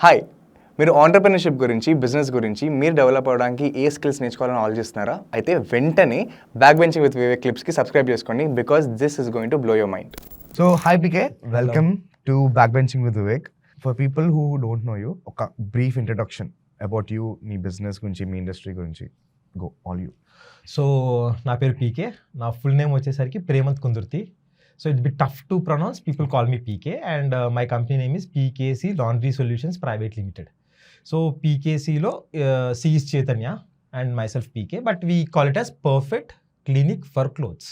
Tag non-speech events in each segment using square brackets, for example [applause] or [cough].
Hi మీరు entrepreneurship గురించి business గురించి మీరు డెవలప్ అవ్వడానికి ఏ స్కిల్స్ నేర్చుకోవాలని ఆలోచిస్తున్నారా? అయితే వెంటనే బ్యాక్ బెంచింగ్ విత్ వివేక్ క్లిప్స్కి సబ్స్క్రైబ్ చేసుకోండి because this is going to blow your mind so hi PK welcome to back benching with Vivek for people who don't know you ఒక బ్రీఫ్ ఇంట్రడక్షన్ అబౌట్ యూ నీ business గురించి మీ industry గురించి. Go all you so నా పేరు పీకే నా full name వచ్చేసరికి Premanth Kundurthi so it be tough to pronounce people call me PK and my company name is PKC laundry solutions private limited so పీకేసీలో CEs Chaitanya and myself PK but we call it as perfect clinic for clothes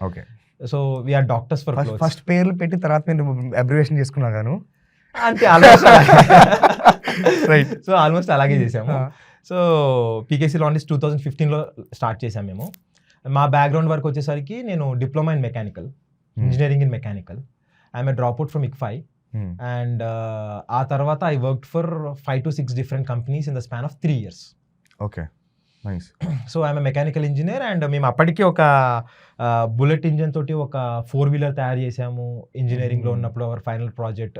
okay so we are doctors for first first పేర్లు పెట్టి తర్వాత నేను abbreviation చేసుకున్నా గాను. అంతే almost [laughs] Right. So almost అలాగే చేసాము. So PKC laundries two thousand ఫిఫ్టీన్లో స్టార్ట్ చేసాం మేము. మా బ్యాక్గ్రౌండ్ వర్క్ వచ్చేసరికి నేను diploma in mechanical. Engineering in mechanical I'm drop out from ICFAI. And ఆ తర్వాత I work for five to six different companies in the span of three years okay so I'm mechanical engineer and మేము అప్పటికి ఒక bullet engine తోటి ఒక four wheeler తయారు చేసాము ఇంజనీరింగ్లో Hmm. ఉన్నప్పుడు our final project.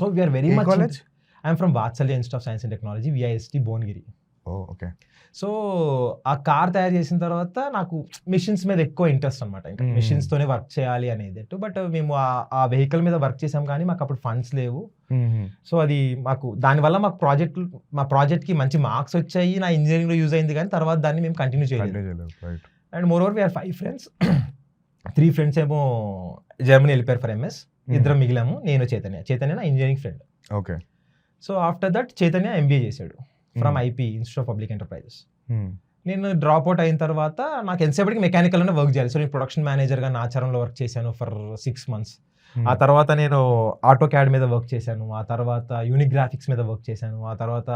So we are very much? I'm from Vatsalya institute of science and technology VIST Bhuvanagiri okay. So ఆ కార్ తయారు చేసిన తర్వాత నాకు మిషన్స్ మీద ఎక్కువ ఇంట్రెస్ట్ అనమాట ఇంకా Hmm. మిషన్స్ తోనే వర్క్ చేయాలి అనేది. బట్ మేము ఆ- వెహికల్ మీద వర్క్ చేసాం కానీ మాకు అప్పుడు ఫండ్స్ లేవు. సో అది మాకు దానివల్ల మాకు ప్రాజెక్ట్ మా ప్రాజెక్ట్కి మంచి మార్క్స్ వచ్చాయి. నా ఇంజనీరింగ్లో యూజ్ అయింది కానీ తర్వాత దాన్ని మేము కంటిన్యూ చేయలేదు. And more over we are five friends. Three friends ఏమో జర్మనీ వెళ్ళిపోయారు ఫర్ ఎంఎస్. ఇద్దరం మిగిలాము. నేను చైతన్య. చైతన్య నా engineering friend. Okay. So after that Chaitanya MBA చేశాడు. From. IP institute of public enterprises నేను డ్రాప్ అవుట్ అయిన తర్వాత నాకు ఎంతసేపటికి మెకానికల్ అనే వర్క్ చేయాలి. సో నేను ప్రొడక్షన్ మేనేజర్గా నాచారంలో వర్క్ చేశాను ఫర్ సిక్స్ మంత్స్ ఆ తర్వాత నేను ఆటో క్యాడ్ మీద వర్క్ చేశాను. ఆ తర్వాత యూనిక్ గ్రాఫిక్స్ మీద వర్క్ చేశాను. ఆ తర్వాత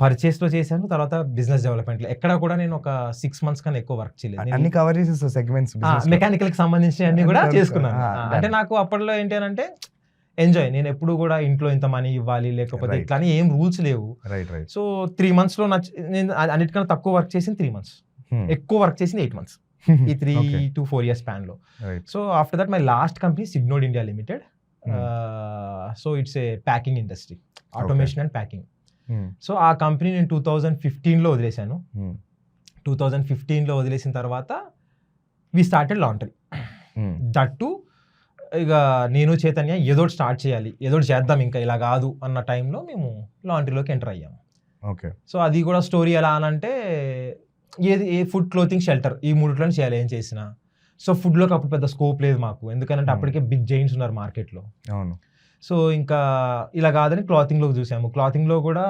పర్చేస్లో చేశాను. తర్వాత బిజినెస్ డెవలప్మెంట్లో ఎక్కడ కూడా నేను ఒక సిక్స్ మంత్స్ కన్నా ఎక్కువ వర్క్ చేయలేదు. అన్ని కవర్ చేసేస్తా సెగ్మెంట్స్ మెకానికల్కి సంబంధించిన అన్ని కూడా చేసుకున్నాను. అంటే నాకు అప్పట్లో ఏంటి అంటే ఎంజాయ్ నేను ఎప్పుడు కూడా ఇంట్లో ఇంత మనీ ఇవ్వాలి లేకపోతే. ఇట్లా అని ఏం రూల్స్ లేవు. రైట్ రైట్ సో త్రీ మంత్స్లో నచ్చ నేను అన్నిటికన్నా తక్కువ వర్క్ చేసింది త్రీ మంత్స్ ఎక్కువ వర్క్ చేసింది ఎయిట్ మంత్స్ ఈ three. To four years స్పాన్లో. Right so after that my last company Signode India limited so it's a packing industry automation and packing so ఆ కంపెనీ నేను టూ థౌజండ్ ఫిఫ్టీన్లో వదిలేశాను. Two thousand ఫిఫ్టీన్లో వదిలేసిన తర్వాత we started laundry that ఇక నేను చైతన్య ఏదో స్టార్ట్ చేయాలి. ఏదో చేద్దాం ఇంకా ఇలా కాదు అన్న టైంలో మేము లాండ్రీలోకి ఎంటర్ అయ్యాము. ఓకే. సో అది కూడా స్టోరీ ఎలా అనంటే ఏది ఏ ఫుడ్ క్లోతింగ్ షెల్టర్ ఈ మూడిట్లోనే చేయాలి ఏం చేసినా. సో ఫుడ్లోకి అప్పుడు పెద్ద స్కోప్ లేదు మాకు. ఎందుకంటే Hmm. అప్పటికే బిగ్ జైంట్స్ ఉన్నారు మార్కెట్లో. అవును. సో ఇంకా ఇలా కాదని క్లాతింగ్లోకి చూసాము. క్లాతింగ్లో కూడా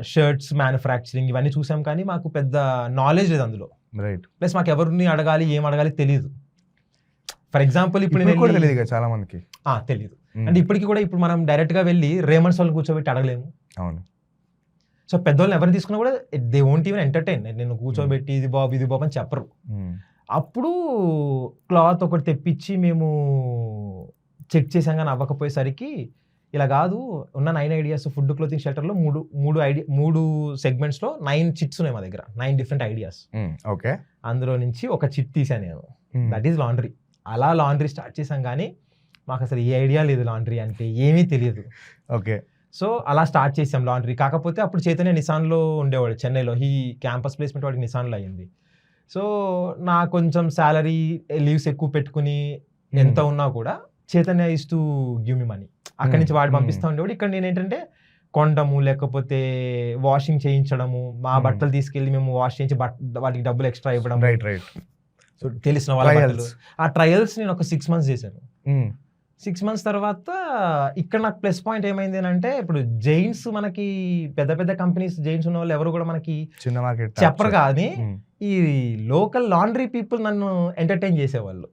షర్ట్స్ మ్యానుఫ్యాక్చరింగ్ ఇవన్నీ చూసాం కానీ మాకు పెద్ద నాలెడ్జ్ లేదు అందులో. రైట్. ప్లస్ మాకు ఎవరిని అడగాలి ఏం అడగాలి తెలియదు ఫర్ ఎగ్జాంపుల్ ఇప్పుడు కూడా తెలియదు కదా చాలా మందికి తెలియదు అంటే ఇప్పటికి కూడా ఇప్పుడు మనం డైరెక్ట్గా వెళ్ళి రేమండ్స్ వాళ్ళు కూర్చోబెట్టి అడగలేము. అవును. సో పెద్దవాళ్ళని ఎవరిని తీసుకున్నా కూడా దే ఓంట్ ఈవెన్ ఎంటర్టైన్. నేను కూర్చోబెట్టి ఇది బాబు ఇది బాబు అని చెప్పరు. అప్పుడు క్లాత్ ఒకటి తెప్పించి మేము చెక్ చేసాం కానీ అవ్వకపోయేసరికి ఇలా కాదు ఉన్న నైన్ ఐడియాస్ ఫుడ్ క్లోతింగ్ షెల్టర్లో మూడు మూడు ఐడియా మూడు సెగ్మెంట్స్లో నైన్ చిట్స్ ఉన్నాయి మా దగ్గర. Nine different ideas. ఓకే. అందులో నుంచి ఒక చిట్ తీసాను నేను. That is laundry. అలా లాండ్రీ స్టార్ట్ చేసాం కానీ మాకు అసలు ఏ ఐడియా లేదు లాండ్రీ అంటే ఏమీ తెలియదు. ఓకే. సో అలా స్టార్ట్ చేసాం లాండ్రీ. కాకపోతే అప్పుడు చైతన్య నిసాన్లో ఉండేవాడు చెన్నైలో. ఈ క్యాంపస్ ప్లేస్మెంట్ వాడికి నిసాన్లో అయ్యింది సో నా కొంచెం శాలరీ లీవ్స్ ఎక్కువ పెట్టుకుని ఎంత ఉన్నా కూడా Chaitanya is to give me money. అక్కడి నుంచి వాడు. పంపిస్తా ఉండేవాడు. ఇక్కడ నేను ఏంటంటే కొనడము లేకపోతే వాషింగ్ చేయించడము మా. బట్టలు తీసుకెళ్ళి మేము వాష్ చేయించి బట్ వాటికి డబ్బులు ఎక్స్ట్రా ఇవ్వడం రైట్ రైట్. సో తెలిసిన వాళ్ళ ఆ ట్రయల్స్ నేను ఒక సిక్స్ మంత్స్ చేశాను. సిక్స్ మంత్స్ తర్వాత ఇక్కడ నాకు ప్లస్ పాయింట్ ఏమైంది అంటే ఇప్పుడు జైన్స్ మనకి పెద్ద పెద్ద కంపెనీస్ జైన్స్ ఉన్న వాళ్ళు ఎవరు కూడా మనకి చిన్న మార్కెట్ చెప్పరు కానీ ఈ లోకల్ లాండ్రీ పీపుల్ నన్ను ఎంటర్టైన్ చేసేవాళ్ళు.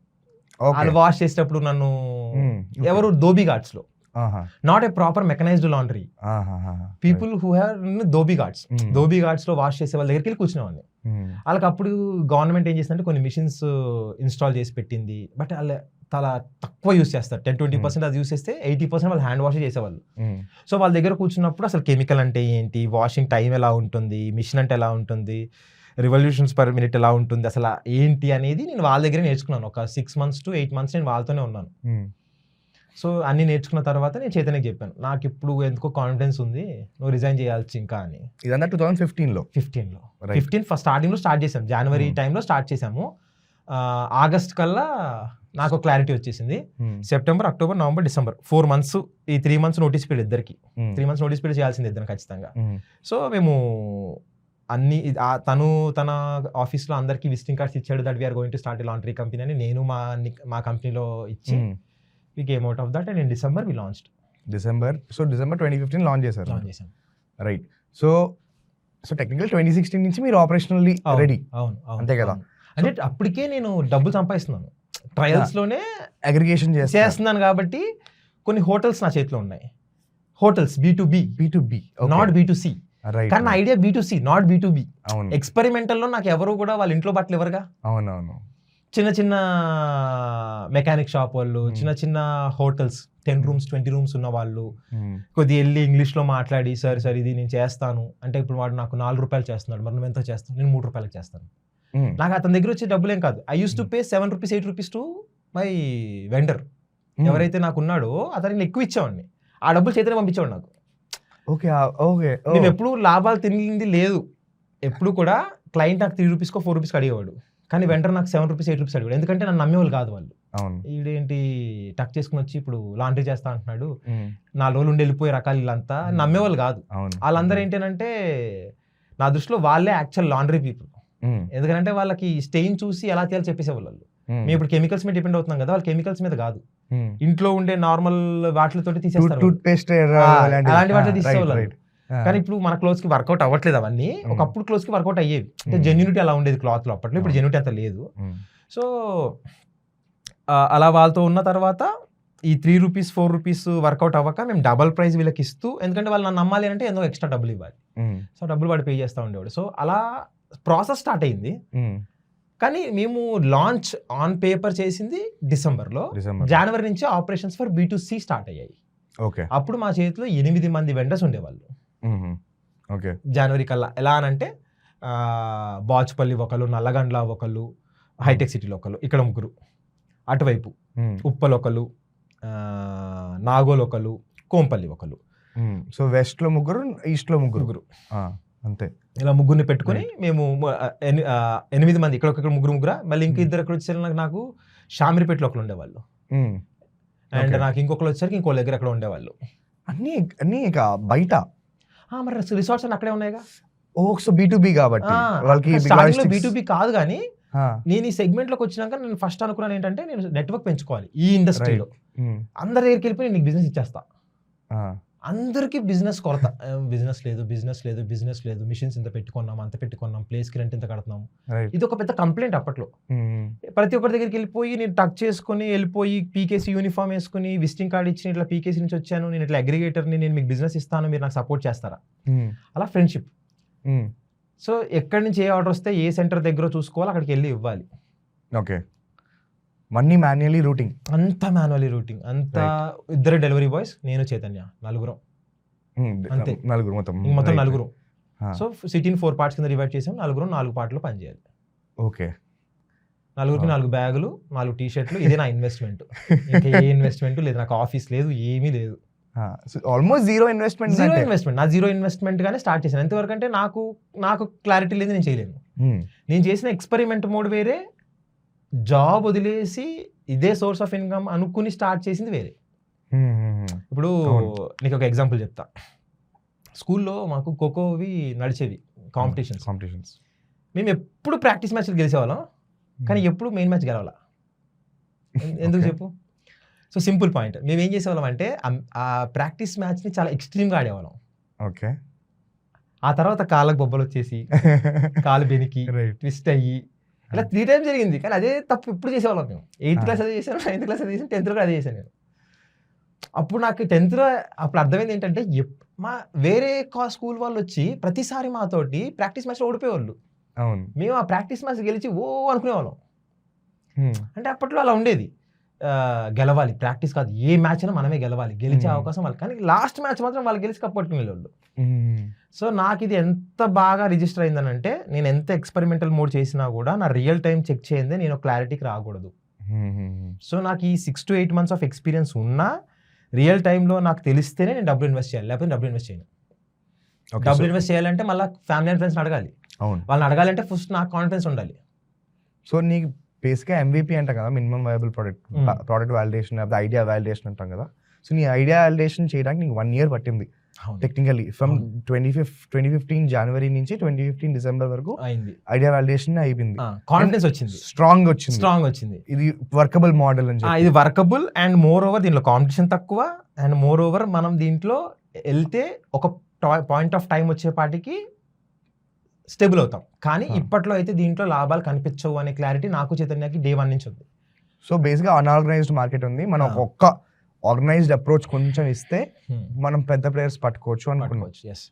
వాళ్ళు వాష్ చేసేటప్పుడు నన్ను ఎవరు? Dhobi గార్డ్స్లో. Not a proper mechanized laundry people who have dhobi ghats dhobi గార్డ్స్లో wash చేసే వాళ్ళ దగ్గరికి వెళ్ళి కూర్చునేవాడిని. వాళ్ళకి అప్పుడు గవర్నమెంట్ ఏం చేసిందంటే కొన్ని మిషన్స్ ఇన్స్టాల్ చేసి పెట్టింది. బట్ వాళ్ళు చాలా తక్కువ యూస్ చేస్తారు. టెన్ ట్వంటీ పర్సెంట్ అది యూస్ చేస్తే ఎయిటీ పర్సెంట్ వాళ్ళు హ్యాండ్ వాష్ చేసేవాళ్ళు. సో వాళ్ళ దగ్గర కూర్చున్నప్పుడు అసలు కెమికల్ అంటే ఏంటి? వాషింగ్ టైం ఎలా ఉంటుంది? మిషన్ అంటే ఎలా ఉంటుంది? రివల్యూషన్స్ పర్ మినిట్ ఎలా ఉంటుంది? అసలు ఏంటి అనేది నేను వాళ్ళ దగ్గర నేర్చుకున్నాను. ఒక six months to eight months నేను వాళ్ళతోనే ఉన్నాను. సో అన్ని నేర్చుకున్న తర్వాత నేను చైతన్యకి చెప్పాను నాకు ఇప్పుడు ఎందుకో కాన్ఫిడెన్స్ ఉంది నువ్వు రిజైన్ చేయాల్సి ఇంకా అని. ఇదంతా టూ థౌసండ్ ఫిఫ్టీన్లో ఫిఫ్టీన్లో Right. ఫిఫ్టీన్ ఫస్ట్ స్టార్టింగ్లో స్టార్ట్ చేసాం జనవరి Hmm. టైంలో స్టార్ట్ చేసాము ఆగస్ట్ కల్లా నాకు క్లారిటీ వచ్చేసింది. September October November December four months ఈ త్రీ మంత్స్ నోటీస్ పీరియడ్ ఇద్దరికి. త్రీ మంత్స్ నోటీస్ పీరియడ్ చేయాల్సింది ఇద్దరు ఖచ్చితంగా. సో మేము అన్ని తను తన ఆఫీస్లో అందరికీ విజిటింగ్ కార్డ్స్ ఇచ్చాడు that we are going to start laundry company అని నేను మా మా కంపెనీలో ఇచ్చి we came out of that and in December we launch December so December twenty fifteen launch చేశారు. లాంచ్ చేసాం right so so technical twenty sixteen నుంచి మీరు ఆపరేషనల్లీ అవును, రెడీ అవును అవును, అంతే కదా? అవును. అంటే అప్పటికే నేను డబ్బులు సంపాదిస్తున్నాను. ట్రయల్స్లోనే అగ్రిగేషన్ చేస్తారు చేస్తున్నాను కాబట్టి కొన్ని హోటల్స్ నా చేతిలో ఉన్నాయి. Hotels B to B B to B not B to C right కానీ నా idea B to C not B to B అవును. ఎక్స్పెరిమెంటల్లో నాకు ఎవరు కూడా వాళ్ళ ఇంట్లో బట్టలు ఎవరుగా? అవునవును. చిన్న చిన్న మెకానిక్ షాప్ వాళ్ళు Hmm. చిన్న చిన్న hotels ten rooms twenty rooms ఉన్న వాళ్ళు Hmm. కొద్ది వెళ్ళి ఇంగ్లీష్లో మాట్లాడి సార్ సార్ ఇది నేను చేస్తాను. అంటే ఇప్పుడు వాడు నాకు నాలుగు రూపాయలు చేస్తున్నాడు. నువ్వు ఎంత చేస్తాను నేను మూడు రూపాయలకి చేస్తాను. Hmm. నాకు అతని దగ్గర వచ్చే డబ్బులు ఏం కాదు. I use to pay seven rupees eight rupees to my vendor. ఎవరైతే నాకు ఉన్నాడో అతనికి నేను ఎక్కువ ఇచ్చేవాడిని. ఆ డబ్బులు చేతిలో పంపించేవాడు నాకు. ఓకే ఓకే మేము ఎప్పుడు లాభాలు తిరిగింది లేదు. ఎప్పుడు కూడా క్లయింట్ నాకు త్రీ రూపీస్కో ఫోర్ రూపీస్కి అడిగేవాడు కానీ వెంటర్ నాకు సెవెన్ రూపీస్ ఎయిట్ రూపీస్ అడిగాడు. ఎందుకంటే నన్ను నమ్మేవాళ్ళు కాదు వాళ్ళు. అవును. ఈడేంటి టక్ చేసుకుని వచ్చి ఇప్పుడు లాండ్రీ చేస్తా అంటున్నాడు. నాలుగు రోజులు ఉండి వెళ్ళిపోయే రకాలు వీళ్ళంతా నమ్మేవాళ్ళు కాదు. వాళ్ళందరూ ఏంటంటే నా దృష్టిలో వాళ్ళే యాక్చువల్ లాండ్రీ పీపుల్. ఎందుకంటే వాళ్ళకి స్టెయిన్ చూసి ఎలా తీయాలి చెప్పేసేవాళ్ళు వాళ్ళు. మేము ఇప్పుడు కెమికల్స్ మీద డిపెండ్ అవుతున్నాం కదా వాళ్ళు కెమికల్స్ మీద కాదు. ఇంట్లో ఉండే నార్మల్ వాటితో తీసేస్తారు అలాంటి వాటిలో తీసేవాళ్ళు. కానీ ఇప్పుడు మన క్లోత్స్కి వర్కౌట్ అవ్వట్లేదు అవన్నీ. ఒకప్పుడు క్లోత్స్కి వర్కౌట్ అయ్యేవి. అంటే. జెన్యూనిటీ అలా ఉండేది క్లాత్లో అప్పట్లో. ఇప్పుడు. జెన్యూనిటీ అంత లేదు. సో అలా వాళ్ళతో ఉన్న తర్వాత ఈ three rupees four rupees work out అవ్వక మేము డబల్ ప్రైస్ వీళ్ళకి ఇస్తూ ఎందుకంటే వాళ్ళు నన్ను నమ్మాలి అంటే ఏదో ఎక్స్ట్రా డబ్బులు ఇవ్వాలి. సో డబ్బులు వాడు పే చేస్తూ ఉండేవాడు. సో అలా ప్రాసెస్ స్టార్ట్ అయింది. కానీ మేము లాంచ్ ఆన్ పేపర్ చేసింది డిసెంబర్లో డిసెంబర్ జనవరి నుంచి operations for B to C start అయ్యాయి. ఓకే. అప్పుడు మా చేతిలో ఎనిమిది మంది వెండర్స్ ఉండేవాళ్ళు. ఓకే. జనవరి కల్లా ఎలా అనంటే ఆ, బాచుపల్లి ఒకళ్ళు నల్లగండ్ల ఒకళ్ళు హైటెక్ సిటీలో ఒకళ్ళు ఇక్కడ ముగ్గురు. అటువైపు ఉప్పల్ ఒకళ్ళు నాగోల్ ఒకళ్ళు కోంపల్లి ఒకళ్ళు. సో వెస్ట్లో ముగ్గురు ఈస్ట్లో ముగ్గురు. ముగ్గురు అంతే. ఇలా ముగ్గురిని పెట్టుకొని మేము ఎనిమిది మంది ఇక్కడ ఇక్కడ ముగ్గురు ముగ్గురా మళ్ళీ ఇంక ఇద్దరు ఎక్కడ వచ్చారు నాకు నాకు షామిరిపేటలో ఒకళ్ళు ఉండేవాళ్ళు. అండ్. నాకు ఇంకొకరు వచ్చారు ఇంకో దగ్గర ఎక్కడ ఉండేవాళ్ళు. అన్ని అన్ని ఇక బయట. మరి రిసార్ట్స్ అన్ని అక్కడే ఉన్నాయిగా? Oh so B to B కాబట్టి. వాళ్ళకి బీటూబీ కాదు కానీ నేను ఈ సెగ్మెంట్లోకి వచ్చినాక నేను ఫస్ట్ అనుకున్నాను ఏంటంటే నేను నెట్వర్క్ పెంచుకోవాలి ఈ ఇండస్ట్రీలో hmm. అందరి దగ్గరికి వెళ్ళిపోయి నేను బిజినెస్ ఇచ్చేస్తా. అందరికీ బిజినెస్ కొరత బిజినెస్ లేదు బిజినెస్ లేదు బిజినెస్ లేదు మిషన్స్ ఇంత పెట్టుకున్నాం అంత పెట్టుకున్నాం ప్లేస్కి రెంట్ ఇంత కడుతున్నాం. ఇది ఒక పెద్ద కంప్లైంట్ అప్పట్లో. ప్రతి ఒక్కరి దగ్గరికి వెళ్ళిపోయి నేను టక్ చేసుకుని వెళ్ళిపోయి పీకేసీ యూనిఫామ్ వేసుకుని విజిటింగ్ కార్డ్ ఇచ్చి ఇట్లా పీకేసీ నుంచి వచ్చాను నేను ఇట్లా అగ్రిగేటర్ని నేను మీకు బిజినెస్ ఇస్తాను మీరు నాకు సపోర్ట్ చేస్తారా. అలా ఫ్రెండ్షిప్. సో ఎక్కడి నుంచి ఏ ఆర్డర్ వస్తే ఏ సెంటర్ దగ్గర చూసుకోవాలి అక్కడికి వెళ్ళి ఇవ్వాలి ఓకే మనీ మాన్యువలీ రూటింగ్. అంత మాన్యువలీ రూటింగ్. అంత ఇద్దరు డెలివరీ బాయ్స్ నేను చైతన్య నలుగురం. అంతే. నలుగురు మొత్తం. మొత్తం. నలుగురు. సో సిటీని ఫోర్ పార్ట్స్ కింద డివైడ్ చేసాం. నలుగురు నాలుగు పార్ట్లు పనిచేయాలి ఓకే. నలుగురికి. నాలుగు బ్యాగులు నాలుగు టీ షర్ట్లు ఇదే నా ఇన్వెస్ట్మెంట్ ఇంకా ఏ ఇన్వెస్ట్మెంట్ లేదు. నాకు ఆఫీస్ లేదు ఏమీ లేదు. Almost zero investment zero investment నా జీరో ఇన్వెస్ట్మెంట్ గానే స్టార్ట్ చేశాను. ఎంతవరకు అంటే నాకు నాకు క్లారిటీ లేదు నేను చేయలేను. నేను చేసిన ఎక్స్పెరిమెంట్ మోడ్ వేరే జాబ్ వదిలేసి ఇదే సోర్స్ ఆఫ్ ఇన్కమ్ అనుకుని స్టార్ట్ చేసింది వేరే. ఇప్పుడు. నీకు ఒక ఎగ్జాంపుల్ చెప్తా. స్కూల్లో మాకు ఖోఖోవి నడిచేవి కాంపిటీషన్స్. కాంపిటీషన్స్. మేము ఎప్పుడు ప్రాక్టీస్ మ్యాచ్లు గెలిచేవాళ్ళం కానీ ఎప్పుడు మెయిన్ మ్యాచ్ గెలవాల. ఎందుకు. చెప్పు? So simple point. మేము ఏం చేసేవాళ్ళం అంటే ఆ- ప్రాక్టీస్ మ్యాచ్ని చాలా ఎక్స్ట్రీమ్గా ఆడేవాళ్ళం. ఓకే. ఆ తర్వాత కాళ్ళకు బొబ్బలు వచ్చేసి [laughs] కాలు బెనికి ట్విస్ట్ అయ్యి ఇలా త్రీ టైమ్స్ జరిగింది. కానీ అదే తప్పు ఇప్పుడు చేసేవాళ్ళం మేము. ఎయిత్. క్లాస్ అదే చేశాను నైన్త్ క్లాస్ అదే చేశాను టెన్త్ కూడా అదే చేశాను నేను. అప్పుడు నాకు టెన్త్లో అప్పుడు అర్థమైంది ఏంటంటే మా వేరే కా స్కూల్ వాళ్ళు వచ్చి ప్రతిసారి మాతోటి ప్రాక్టీస్ మ్యాచ్లో ఓడిపోయేవాళ్ళు. అవును. మేము ఆ ప్రాక్టీస్ మ్యాచ్ గెలిచి ఓ అనుకునేవాళ్ళం. అంటే అప్పట్లో అలా ఉండేది. గెలవాలి. ప్రాక్టీస్ కాదు. ఏ మ్యాచ్ అయినా మనమే గెలవాలి. గెలిచే. అవకాశం వాళ్ళు కానీ లాస్ట్ మ్యాచ్ మాత్రం వాళ్ళు గెలిచి కప్పట్టుకునే వాళ్ళు. సో నాకు ఇది ఎంత బాగా రిజిస్టర్ అయిందనంటే నేను ఎంత ఎక్స్పెరిమెంటల్ మోడ్ చేసినా కూడా నా రియల్ టైం చెక్ చేయందే నేను క్లారిటీకి రాకూడదు. సో నాకు ఈ six to eight months of experience ఉన్నా రియల్ టైంలో నాకు తెలిస్తేనే నేను డబ్బులు ఇన్వెస్ట్ చేయాలి. లేకపోతే డబ్బులు ఇన్వెస్ట్ చేయను. డబ్బులు ఇన్వెస్ట్ చేయాలంటే మళ్ళీ ఫ్యామిలీ అండ్ ఫ్రెండ్స్ అడగాలి. అవును. వాళ్ళని అడగాలంటే ఫస్ట్ నాకు కాన్ఫిడెన్స్ ఉండాలి. సో నీకు బేసిక్గా ఎంవీపీ అంట కదా minimum viable product. Product validation లేకపోతే ఐడియా వాలిడేషన్ అంటాం కదా. సో నీ ఐడియా వాలిడేషన్ చేయడానికి నీకు వన్ ఇయర్ పట్టింది. Technically from. Twenty fif twenty fifteen జనవరి నుంచి ట్వంటీ ఫిఫ్టీన్ డిసెంబర్ వరకు అయింది. ఐడియా వాలిడేషన్ అయిపోయింది. కాన్ఫిడెన్స్ వచ్చింది. స్ట్రాంగ్ వచ్చింది. స్ట్రాంగ్ వచ్చింది. ఇది వర్కబుల్ మోడల్ అని ఇది వర్కబుల్ అండ్ మోర్ ఓవర్ దీంట్లో కాంపిటీషన్ తక్కువ అండ్ మోర్ ఓవర్ మనం దీంట్లో వెళ్తే ఒక పాయింట్ ఆఫ్ టైం వచ్చేపాటికి స్టేబుల్ అవుతాం. కానీ. ఇప్పట్లో అయితే దీంట్లో లాభాలు కనిపించవు అనే క్లారిటీ నాకు చైతన్యకి డే వన్ నుంచి ఉంది. సో బేసిక్గా అన్ఆర్గనైజ్డ్ మార్కెట్ ఉంది. మనం. ఒక్క ఆర్గనైజ్డ్ అప్రోచ్ కొంచెం ఇస్తే మనం పెద్ద ప్లేయర్స్ పట్టుకోవచ్చు అనుకున్నాం. పట్టుకోవచ్చు. ఎస్